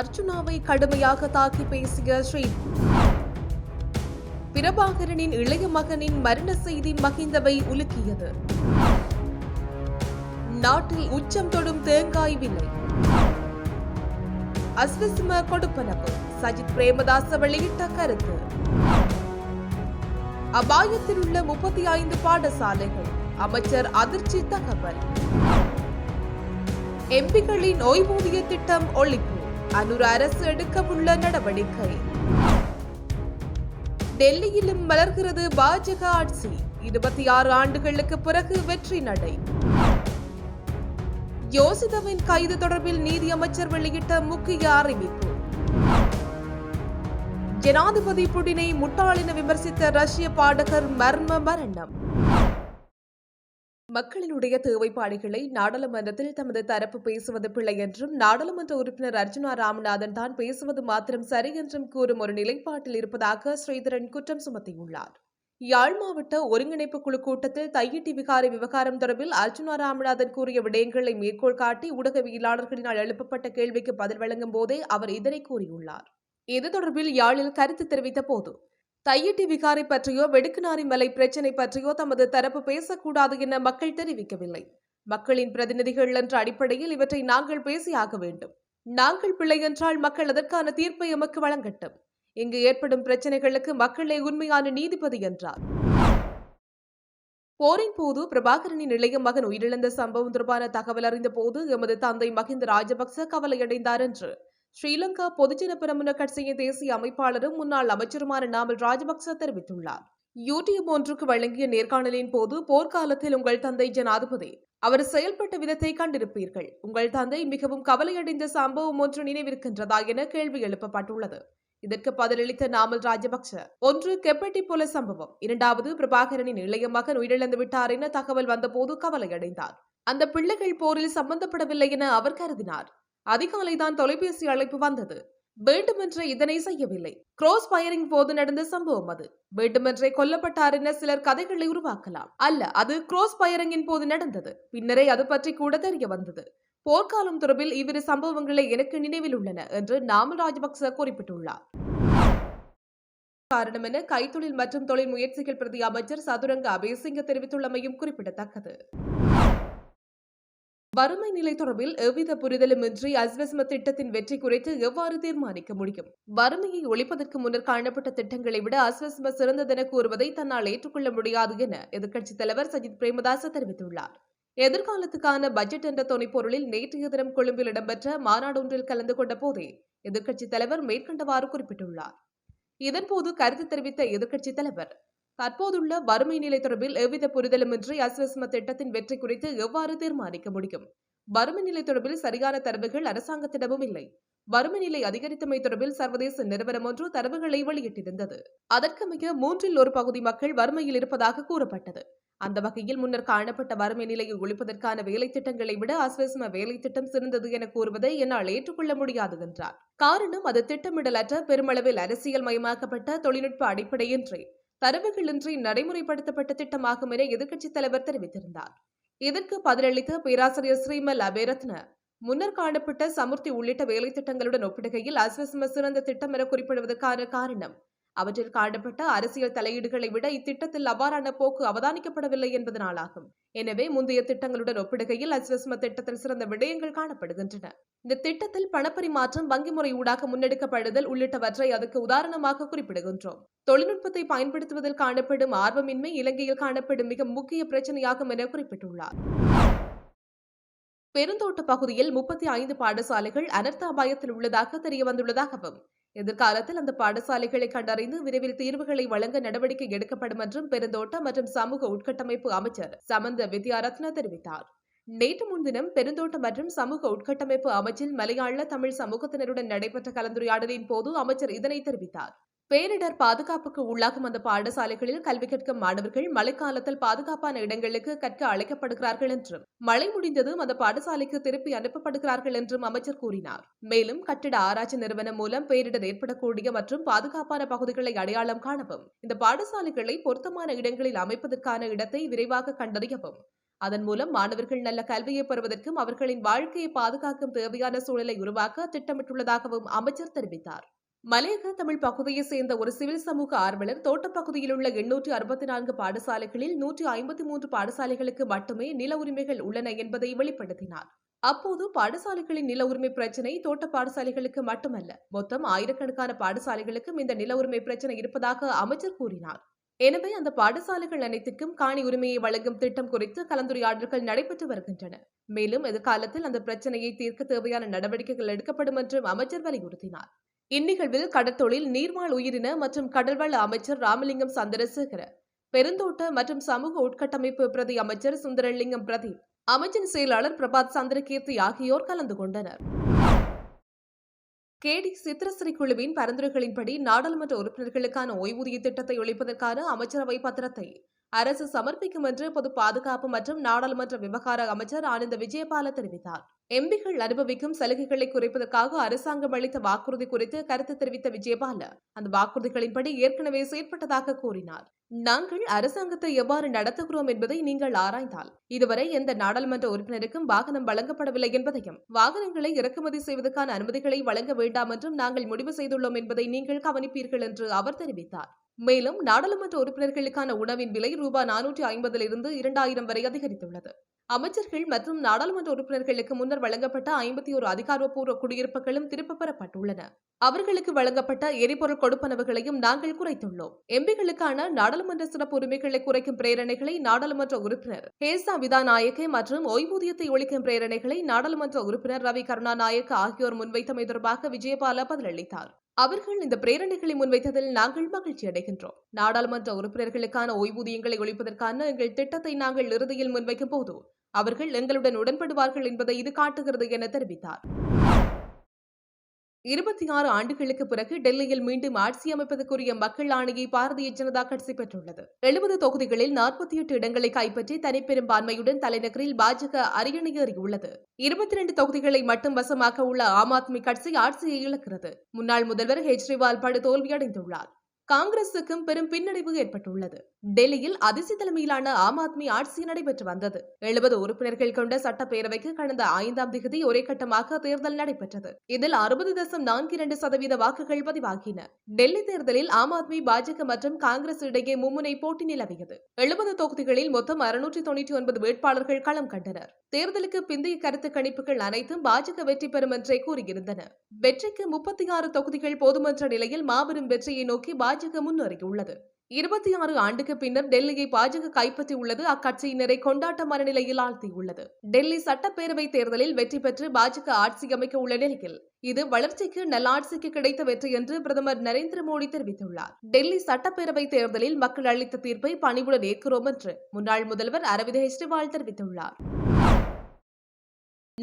அர்ச்சுனாவை கடுமையாக தாக்கி பேசிய ஸ்ரீ பிரபாகரனின் இளைய மகனின் மரண செய்தி மகிந்தவை உலுக்கியது. நாட்டில் உச்சம் தொடும் தேங்காய் விலை. அஸ்விஸ்ம கொடுப்பனவு. சஜித் பிரேமதாச வெளியிட்ட கருத்து. அபாயத்தில் உள்ள முப்பத்தி ஐந்து பாடசாலைகள். அமைச்சர் அதிர்ச்சி தகவல். எம்பிகளின் ஓய்வூதிய திட்டம் ஒழிப்பு. அனுர அரசு எடுக்கவுள்ள நடவடிக்கை. டெல்லியிலும் வளர்கிறது பாஜக ஆட்சி. இருபத்தி ஆறு ஆண்டுகளுக்கு பிறகு வெற்றி நடை. யோசிதவின் கைது தொடர்பில் நீதியமைச்சர் வெளியிட்ட முக்கிய அறிவிப்பு. ஜனாதிபதி புடினை முட்டாளின விமர்சித்த ரஷ்ய பாடகர் மர்ம மரணம். மக்களினுடைய தேவைப்பாடுகளை நாடாளுமன்றத்தில் தமது தரப்பு பேசுவது பிள்ளை என்றும் நாடாளுமன்ற உறுப்பினர் அர்ஜுனா ராமநாதன் தான் பேசுவது மாத்திரம் சரி என்றும் கூறும் ஒரு நிலைப்பாட்டில் இருப்பதாக ஸ்ரீதரன் குற்றம் சுமத்தியுள்ளார். யாழ் மாவட்ட ஒருங்கிணைப்பு குழு கூட்டத்தில் தையிட்டி விகாரை விவகாரம் தொடர்பில் அர்ஜுனா ராமநாதன் கூறிய விடயங்களை மேற்கோள் காட்டி ஊடகவியலாளர்களினால் எழுப்பப்பட்ட கேள்விக்கு பதில் வழங்கும் போதே அவர் இதனை கூறியுள்ளார். இது தொடர்பில் யாழில் கருத்து தெரிவித்த போது தையிட்டி விகாரை பற்றியோ வெடுக்குநாரி மலை பிரச்சினை பற்றியோ தமது தரப்பு பேசக்கூடாது என மக்கள் தெரிவிக்கவில்லை. மக்களின் பிரதிநிதிகள் என்ற அடிப்படையில் இவற்றை நாங்கள் பேசியாக வேண்டும். நாங்கள் பிள்ளை என்றால் மக்கள் அதற்கான தீர்ப்பை எமக்கு வழங்கட்டும். இங்கு ஏற்படும் பிரச்சனைகளுக்கு மக்களே உண்மையான நீதிபதி என்றார். போரின் போது பிரபாகரனின் இளைய மகன் உயிரிழந்த சம்பவம் தொடர்பான தகவல் அறிந்த போது எமது தந்தை மகிந்த ராஜபக்ச கவலையடைந்தார் என்று ஸ்ரீலங்கா பொதுஜன பிரமுன கட்சியின் தேசிய அமைப்பாளரும் முன்னாள் அமைச்சருமான நாமல் ராஜபக்ச தெரிவித்துள்ளார். யூடியூப் ஒன்றுக்கு வழங்கிய நேர்காணலின் போது போர்க்காலத்தில் உங்கள் தந்தை ஜனாதிபதி. அவர் செயல்பட்ட விதத்தை கண்டிருப்பீர்கள். உங்கள் தந்தை மிகவும் கவலையடைந்த சம்பவம் ஒன்று நினைவிருக்கின்றதா என கேள்வி எழுப்பப்பட்டுள்ளது. இதற்கு பதிலளித்த நாமல் ராஜபக்ச ஒன்று கெப்பட்டி போல சம்பவம். இரண்டாவது பிரபாகரனின் இளைய மகன் உயிரிழந்து விட்டார் என தகவல் வந்தபோது கவலையடைந்தார். அந்த பிள்ளைகள் போரில் சம்பந்தப்படவில்லை என அவர் கருதினார். அதிகாலைதான் தொலைபேசி அழைப்பு வந்தது. வேண்டுமென்றே இதனை செய்யவில்லை. கிரோஸ் ஃபயரிங் போது நடந்த சம்பவம் அது. வேண்டுமென்றே கொல்லப்பட்டார் என சிலர் கதைகளை உருவாக்கலாம். அல்ல அது கிரோஸ் ஃபயரிங்கின் போது நடந்தது. பின்னரே அது பற்றி கூட தெரிய வந்தது. போர்க்காலம் தொடர்பில் இவ்விரு சம்பவங்களே எனக்கு நினைவில் உள்ளன என்று நாமல் ராஜபக்ச குறிப்பிட்டுள்ளார். காரணம் என கைத்தொழில் மற்றும் தொழில் முயற்சிகள் பிரதி அமைச்சர் சதுரங்க அபேசிங்க தெரிவித்துள்ளமையும் குறிப்பிடத்தக்கது. வறுமை நிலை தொடர்பில் எவ்வித புரிதலுமின்றி அஸ்வஸ்ம திட்டத்தின் வெற்றி குறித்து எவ்வாறு தீர்மானிக்க முடியும்? வறுமையை ஒழிப்பதற்கு முன்னர் காணப்பட்ட திட்டங்களை விட அஸ்வஸ்ம சிறந்ததென கூறுவதை தன்னால் ஏற்றுக்கொள்ள முடியாது என எதிர்க்கட்சித் தலைவர் சஜித் பிரேமதாச தெரிவித்துள்ளார். எதிர்காலத்துக்கான பட்ஜெட் என்ற துணைப்பொருளில் நேற்றைய தினம் கொழும்பில் இடம்பெற்ற மாநாடொன்றில் கலந்து கொண்ட போதே எதிர்க்கட்சித் தலைவர் மேற்கண்டவாறு குறிப்பிட்டுள்ளார். இதன்போது கருத்து தெரிவித்த எதிர்க்கட்சித் தலைவர் தற்போதுள்ள வறுமை நிலை தொடர்பில் எவ்வித புரிதலுமின்றி அஸ்வஸ்ம திட்டத்தின் வெற்றி குறித்து எவ்வாறு தீர்மானிக்க முடியும்? வறுமை நிலை தொடர்பில் சரியான தரவுகள் அரசாங்கத்திடமும் இல்லை. வறுமை நிலை அதிகரித்தமை தொடர்பில் சர்வதேச நிறுவனம் ஒன்று தரவுகளை வெளியிட்டிருந்தது. அதற்கமைய மூன்றில் ஒரு பகுதி மக்கள் வறுமையில் இருப்பதாக கூறப்பட்டது. அந்த வகையில் முன்னர் காணப்பட்ட வறுமை நிலையை ஒழிப்பதற்கான வேலை திட்டங்களை விட அஸ்வஸ்ம வேலை திட்டம் சிறந்தது என கூறுவதை என்னால் ஏற்றுக்கொள்ள முடியாது என்றார். காரணம் அது திட்டமிடலற்ற பெருமளவில் அரசியல் மயமாக்கப்பட்ட தொழில்நுட்ப அடிப்படையின்றி. தரவுகளின்றி நடைமுறைப்படுத்தப்பட்ட திட்டமாகும் என எதிர்க்கட்சித் தலைவர் தெரிவித்திருந்தார். இதற்கு பதிலளித்த பேராசிரியர் ஸ்ரீமல் அபேரத்ன முன்னர் காணப்பட்ட சமுர்த்தி உள்ளிட்ட வேலை திட்டங்களுடன் ஒப்பிடுகையில் அஸ்வஸ்ம சிறந்த திட்டம் என குறிப்பிடுவதற்கான காரணம் அவற்றில் காணப்பட்ட அரசியல் தலையீடுகளை விட இத்திட்டத்தில் அவ்வாறான போக்கு அவதானிக்கப்படவில்லை என்பதனாலாகும். எனவே முந்தைய திட்டங்களுடன் ஒப்பிடுகையில் அஸ்வஸ்ம திட்டத்தில் சிறந்த விடயங்கள் காணப்படுகின்றன. இந்த திட்டத்தில் பணப்பரிமாற்றம் வங்கி முறை ஊடாக முன்னெடுக்கப்படுதல் உள்ளிட்டவற்றை அதுக்கு உதாரணமாக குறிப்பிடுகின்றோம். தொழில்நுட்பத்தை பயன்படுத்துவதில் காணப்படும் ஆர்வமின்மை இலங்கையில் காணப்படும் மிக முக்கிய பிரச்சனையாகும் என குறிப்பிட்டுள்ளார். பெருந்தோட்ட பகுதியில் முப்பத்தி ஐந்து பாடசாலைகள் அனர்த்த அபாயத்தில் உள்ளதாக தெரிய வந்துள்ளதாகவும் எதிர்காலத்தில் அந்த பாடசாலைகளை கண்டறிந்து விரைவில் தீர்வுகளை வழங்க நடவடிக்கை எடுக்கப்படும் என்றும் பெருந்தோட்ட மற்றும் சமூக உட்கட்டமைப்பு அமைச்சர் சமந்த வித்யாரத்ன தெரிவித்தார். நேற்று முன்தினம் பெருந்தோட்ட மற்றும் சமூக உட்கட்டமைப்பு அமைச்சில் மலையாள தமிழ் சமூகத்தினருடன் நடைபெற்ற கலந்துரையாடலின் போது அமைச்சர் இதனை தெரிவித்தார். பேரிடர் பாதுகாப்புக்கு உள்ளாகும் அந்த பாடசாலைகளில் கல்வி கற்கும் மாணவர்கள் மழைக்காலத்தில் பாதுகாப்பான இடங்களுக்கு கற்க அழைக்கப்படுகிறார்கள் என்றும் மழை முடிந்ததும் அந்த பாடசாலைக்கு திருப்பி அனுப்பப்படுகிறார்கள் என்றும் அமைச்சர் கூறினார். மேலும் கட்டிட ஆராய்ச்சி நிறுவனம் மூலம் பேரிடர் ஏற்படக்கூடிய மற்றும் பாதுகாப்பான பகுதிகளை அடையாளம் காணவும் இந்த பாடசாலைகளை பொருத்தமான இடங்களில் அமைப்பதற்கான இடத்தை விரைவாக கண்டறியவும் அதன் மூலம் மாணவர்கள் நல்ல கல்வியை பெறுவதற்கும் அவர்களின் வாழ்க்கையை பாதுகாக்கும் தேவையான சூழலை உருவாக்க திட்டமிட்டுள்ளதாகவும் அமைச்சர் தெரிவித்தார். மலையக தமிழ் பகுதியை சேர்ந்த ஒரு சிவில் சமூக ஆர்வலர் தோட்டப்பகுதியில் உள்ள எண்ணூற்று அறுபத்தி நான்கு பாடசாலைகளில் நூற்றி ஐம்பத்தி மூன்று பாடசாலைகளுக்கு மட்டுமே நில உரிமைகள் உள்ளன என்பதை வெளிப்படுத்தினார். அப்போது பாடசாலைகளின் நில உரிமை பிரச்சினை தோட்ட பாடசாலைகளுக்கு மட்டுமல்ல மொத்தம் ஆயிரக்கணக்கான பாடசாலைகளுக்கும் இந்த நில உரிமை பிரச்சினை இருப்பதாக அமைச்சர் கூறினார். எனவே அந்த பாடசாலைகள் அனைத்துக்கும் காணி உரிமையை வழங்கும் திட்டம் குறித்து கலந்துரையாடல்கள் நடைபெற்று வருகின்றன. மேலும் எதிர்காலத்தில் அந்த பிரச்சனையை தீர்க்க தேவையான நடவடிக்கைகள் எடுக்கப்படும் என்றும் அமைச்சர் வலியுறுத்தினார். இந்நிகழ்வில் கடற்தொழில் நீர்வாழ் உயிரின மற்றும் கடல்வள அமைச்சர் ராமலிங்கம் சந்திரசேகர பெருந்தோட்ட மற்றும் சமூக உட்கட்டமைப்பு பிரதி அமைச்சர் சுந்தரலிங்கம் பிரதீப் அமைச்சின் செயலாளர் பிரபாத் சந்திரகீர்த்தி ஆகியோர் கலந்து கொண்டனர். கேடி சித்திரசிறி குழுவின் பரிந்துரைகளின்படி நாடாளுமன்ற உறுப்பினர்களுக்கான ஓய்வூதிய திட்டத்தை ஒழிப்பதற்கான அமைச்சரவை பத்திரத்தை அரசு சமர்ப்பிக்கும் என்று பொது பாதுகாப்பு மற்றும் நாடாளுமன்ற விவகார அமைச்சர் ஆனந்த விஜயபால தெரிவித்தார். எம்பிகள் அனுபவிக்கும் சலுகைகளை குறைப்பதற்காக அரசாங்கம் அளித்த வாக்குறுதி குறித்து கருத்து தெரிவித்த விஜயபால அந்த வாக்குறுதிகளின்படி ஏற்கனவே செயற்பட்டதாக கூறினார். நாங்கள் அரசாங்கத்தை எவ்வாறு நடத்துகிறோம் என்பதை நீங்கள் ஆராய்ந்தால் இதுவரை எந்த நாடாளுமன்ற உறுப்பினருக்கும் வாகனம் வழங்கப்படவில்லை என்பதையும் வாகனங்களை இறக்குமதி செய்வதற்கான அனுமதிகளை வழங்க வேண்டாம் என்றும் நாங்கள் முடிவு செய்துள்ளோம் என்பதை நீங்கள் கவனிப்பீர்கள் என்று அவர் தெரிவித்தார். மேலும் நாடாளுமன்ற உறுப்பினர்களுக்கான உணவின் விலை ரூபாய் நானூற்றி ஐம்பதிலிருந்து இரண்டாயிரம் வரை அதிகரித்துள்ளது. அமைச்சர்கள் மற்றும் நாடாளுமன்ற உறுப்பினர்களுக்கு முன்னர் வழங்கப்பட்ட ஐம்பத்தி ஒரு அதிகாரப்பூர்வ குடியிருப்புகளும் திருப்பப் பெறப்பட்டுள்ளன. அவர்களுக்கு வழங்கப்பட்ட எரிபொருள் கொடுப்பனவுகளையும் நாங்கள் குறைத்துள்ளோம். எம்பிகளுக்கான நாடாளுமன்ற சிறப்பு உரிமைகளை குறைக்கும் பிரேரணைகளை நாடாளுமன்ற உறுப்பினர் ஹேசா விதாநாயக்கே மற்றும் ஓய்வூதியத்தை ஒழிக்கும் பிரேரணைகளை நாடாளுமன்ற உறுப்பினர் ரவி கருணாநாயக்க ஆகியோர் முன்வைத்தமை தொடர்பாக விஜயபால பதிலளித்தார். அவர்கள் இந்த பிரேரணைகளை முன்வைத்ததில் நாங்கள் மகிழ்ச்சி அடைகின்றோம். நாடாளுமன்ற உறுப்பினர்களுக்கான ஓய்வூதியங்களை ஒழிப்பதற்கான எங்கள் திட்டத்தை நாங்கள் இறுதியில் முன்வைக்கும் போது அவர்கள் எங்களுடன் உடன்படுவார்கள் என்பதை இது காட்டுகிறது என தெரிவித்தார். இருபத்தி ஆறு ஆண்டுகளுக்கு பிறகு டெல்லியில் மீண்டும் ஆட்சி அமைப்பதற்குரிய மக்கள் ஆணையை பாரதிய ஜனதா கட்சி பெற்றுள்ளது. எழுபது தொகுதிகளில் நாற்பத்தி எட்டு இடங்களை கைப்பற்றி தனிப்பெரும்பான்மையுடன் தலைநகரில் பாஜக அரியணையேறியுள்ளது. இருபத்தி இரண்டு தொகுதிகளை மட்டும் வசமாக்க உள்ள ஆம் ஆத்மி கட்சி ஆட்சியை இழக்கிறது. முன்னாள் முதல்வர் கெஜ்ரிவால் படு தோல்வியடைந்துள்ளார். காங்கிரசுக்கும் பெரும் பின்னடைவு ஏற்பட்டுள்ளது. டெல்லியில் அதிசி தலைமையிலான ஆம் ஆத்மி ஆட்சி நடைபெற்று வந்தது. எழுபது உறுப்பினர்கள் கொண்ட சட்டப்பேரவைக்கு கடந்த ஐந்தாம் தேதி ஒரே கட்டமாக தேர்தல் நடைபெற்றது. இதில் அறுபது தசம் நான்கு இரண்டு சதவீத வாக்குகள் பதிவாகின. டெல்லி தேர்தலில் ஆம் ஆத்மி பாஜக மற்றும் காங்கிரஸ் இடையே மும்முனை போட்டி நிலவியது. எழுபது தொகுதிகளில் மொத்தம் அறுநூற்றி தொன்னூற்றி ஒன்பது வேட்பாளர்கள் களம் கண்டனர். தேர்தலுக்கு பிந்தைய கருத்து கணிப்புகள் அனைத்தும் பாஜக வெற்றி பெறும் என்றே கூறியிருந்தன. வெற்றிக்கு முப்பத்தி ஆறு தொகுதிகள் போதுமென்ற நிலையில் மாபெரும் வெற்றியை நோக்கி பாஜக முன்னேறியுள்ளது இருபத்தி ஆறு ஆண்டுக்கு பின்னர் டெல்லியை பாஜக கைப்பற்றியுள்ளது அக்கட்சியினரை கொண்டாட்ட மனநிலையில் ஆழ்த்தியுள்ளது டெல்லி சட்டப்பேரவை தேர்தலில் வெற்றி பெற்று பாஜக ஆட்சி அமைக்க உள்ள நிலையில் இது வளர்ச்சிக்கு நல்லாட்சிக்கு கிடைத்த வெற்றி என்று பிரதமர் நரேந்திர மோடி தெரிவித்துள்ளார். டெல்லி சட்டப்பேரவை தேர்தலில் மக்கள் அளித்த தீர்ப்பை பணிவுடன் ஏற்கிறோம் என்று முன்னாள் முதல்வர் அரவிந்த் கெஜ்ரிவால் தெரிவித்துள்ளார்.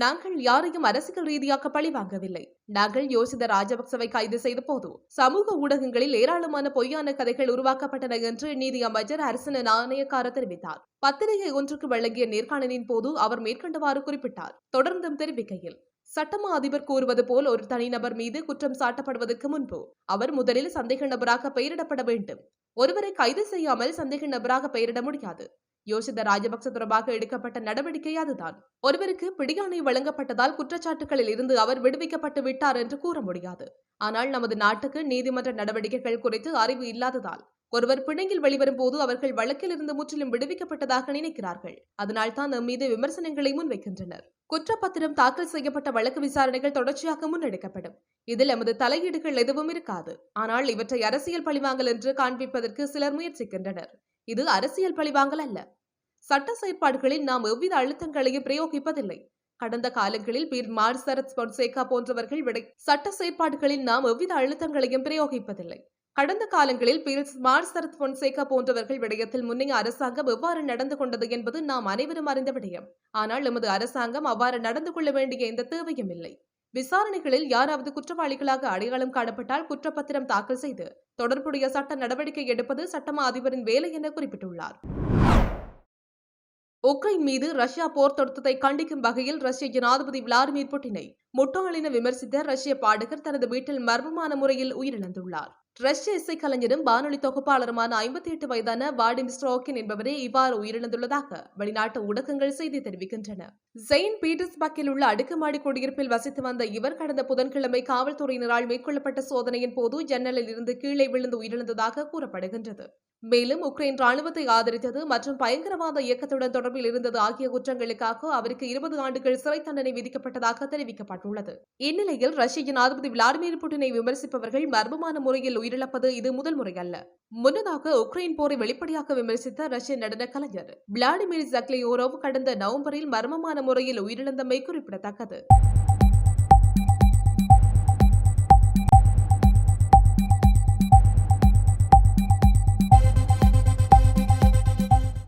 நாங்கள் யாரையும் அரசியல் ரீதியாக பழி வாங்கவில்லை நாங்கள் யோசித ராஜபக்சவை கைது செய்த போது சமூக ஊடகங்களில் ஏராளமான பொய்யான கதைகள் உருவாக்கப்பட்டன என்று நீதி அமைச்சர் அரசன நாணயக்கார தெரிவித்தார். பத்திரிகை ஒன்றுக்கு வழங்கிய நேர்காணலின் போது அவர் மேற்கண்டவாறு குறிப்பிட்டார். தொடர்ந்தும் தெரிவிக்கையில் சட்டமா அதிபர் கூறுவது போல் ஒரு தனிநபர் மீது குற்றம் சாட்டப்படுவதற்கு முன்பு அவர் முதலில் சந்தேக நபராக பெயரிடப்பட வேண்டும். ஒருவரை கைது செய்யாமல் சந்தேக நபராக பெயரிட முடியாது. யோசித ராஜபக்ச தொடர்பாக எடுக்கப்பட்ட நடவடிக்கை அதுதான். ஒருவருக்கு பிடியாணை வழங்கப்பட்டதால் குற்றச்சாட்டுகளில் இருந்து அவர் விடுவிக்கப்பட்டு விட்டார் என்று கூற முடியாது. ஆனால் நமது நாட்டுக்கு நீதிமன்ற நடவடிக்கைகள் குறித்து அறிவு இல்லாததால் ஒருவர் பிணையில் வெளிவரும் போது அவர்கள் வழக்கில் இருந்து முற்றிலும் விடுவிக்கப்பட்டதாக நினைக்கிறார்கள். அதனால் தான் நம் மீது விமர்சனங்களை முன்வைக்கின்றனர். குற்றப்பத்திரம் தாக்கல் செய்யப்பட்ட வழக்கு விசாரணைகள் தொடர்ச்சியாக முன்னெடுக்கப்படும். இதில் எமது தலையீடுகள் எதுவும் இருக்காது. ஆனால் இவற்றை அரசியல் பழிவாங்கல் என்று காண்பிப்பதற்கு சிலர் முயற்சிக்கின்றனர். இது அரசியல் பழிவாங்கல் அல்ல. சட்ட செயற்பாடுகளில் நாம் எவ்வித அழுத்தங்களையும் பிரயோகிப்பதில்லை. கடந்த காலங்களில் பீர் மார் சரத் பொன்சேகா போன்றவர்கள் விடை சட்ட செயற்பாடுகளில் நாம் எவ்வித அழுத்தங்களையும் பிரயோகிப்பதில்லை. கடந்த காலங்களில் பீர் மார் சரத் பொன்சேகா போன்றவர்கள் விடயத்தில் முன்னைய அரசாங்கம் எவ்வாறு நடந்து கொண்டது என்பது நாம் அனைவரும் அறிந்த விடயம். ஆனால் எமது அரசாங்கம் அவ்வாறு நடந்து கொள்ள வேண்டிய எந்த தேவையும் இல்லை. விசாரணைகளில் யாராவது குற்றவாளிகளாக அடையாளம் காணப்பட்டால் குற்றப்பத்திரம் தாக்கல் செய்து தொடர்புடைய சட்ட நடவடிக்கை எடுப்பது சட்டமா அதிபரின் வேலை என குறிப்பிட்டுள்ளார். உக்ரைன் மீது ரஷ்யா போர் தொடுத்ததை கண்டிக்கும் வகையில் ரஷ்ய ஜனாதிபதி விளாடிமிர் புட்டினை முட்டாளின விமர்சித்த ரஷ்ய பாடகர் தனது வீட்டில் மர்மமான முறையில் உயிரிழந்துள்ளார். ரஷ்ய இசைக்கலைஞரும் வானொலி தொகுப்பாளருமான ஐம்பத்தி எட்டு வயதான வாடிம் ஸ்ட்ரோக்கின் என்பவரே இவ்வாறு உயிரிழந்துள்ளதாக வெளிநாட்டு ஊடகங்கள் செய்தி தெரிவிக்கின்றன. செயின்ட் பீட்டர்ஸ்பர்க்கில் உள்ள அடுக்குமாடி குடியிருப்பில் வசித்து வந்த இவர் கடந்த புதன்கிழமை காவல்துறையினரால் மேற்கொள்ளப்பட்ட சோதனையின் போது ஜன்னலில் இருந்து கீழே விழுந்து உயிரிழந்ததாக கூறப்படுகின்றது. மேலும் உக்ரைன் ராணுவத்தை ஆதரித்தது மற்றும் பயங்கரவாத இயக்கத்துடன் தொடர்பில் இருந்தது ஆகிய குற்றங்களுக்காக அவருக்கு இருபது ஆண்டுகள் சிறை தண்டனை விதிக்கப்பட்டதாக தெரிவிக்கப்பட்டுள்ளது. இந்நிலையில் ரஷ்யின் அதிபதி விளாடிமிர் புட்டினை விமர்சிப்பவர்கள் மர்மமான முறையில் உயிரிழப்பது இது முதல் முறையல்ல. முன்னதாக உக்ரைன் போரை வெளிப்படையாக விமர்சித்த ரஷ்ய நடன கலைஞர் விளாடிமிர் ஜக்லியோரோவ் கடந்த நவம்பரில் மர்மமான முறையில் உயிரிழந்தமை குறிப்பிடத்தக்கது.